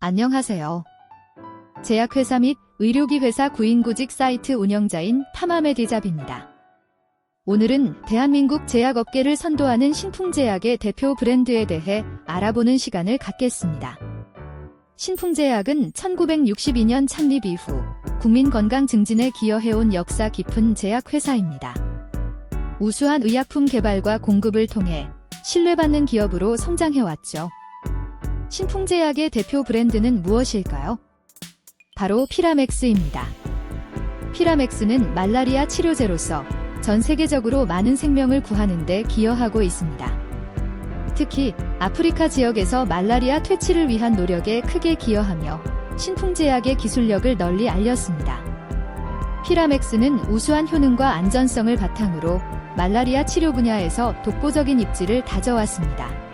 안녕하세요. 제약회사 및 의료기 회사 구인구직 사이트 운영자인 타마메디잡입니다. 오늘은 대한민국 제약업계를 선도하는 신풍제약의 대표 브랜드에 대해 알아보는 시간을 갖겠습니다. 신풍제약은 1962년 창립 이후 국민 건강 증진에 기여해온 역사 깊은 제약회사입니다. 우수한 의약품 개발과 공급을 통해 신뢰받는 기업으로 성장해왔죠. 신풍제약의 대표 브랜드는 무엇일까요? 바로 피라맥스입니다. 피라맥스는 말라리아 치료제로서 전 세계적으로 많은 생명을 구하는 데 기여하고 있습니다. 특히 아프리카 지역에서 말라리아 퇴치를 위한 노력에 크게 기여하며 신풍제약의 기술력을 널리 알렸습니다. 피라맥스는 우수한 효능과 안전성을 바탕으로 말라리아 치료 분야에서 독보적인 입지를 다져왔습니다.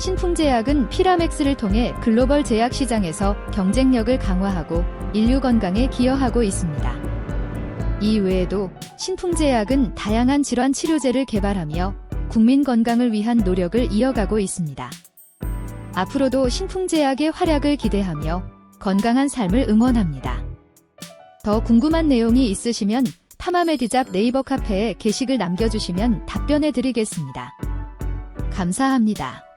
신풍제약은 피라맥스를 통해 글로벌 제약 시장에서 경쟁력을 강화하고 인류 건강에 기여하고 있습니다. 이 외에도 신풍제약은 다양한 질환 치료제를 개발하며 국민 건강을 위한 노력을 이어가고 있습니다. 앞으로도 신풍제약의 활약을 기대하며 건강한 삶을 응원합니다. 더 궁금한 내용이 있으시면 타마메디잡 네이버 카페에 게시글 남겨주시면 답변해 드리겠습니다. 감사합니다.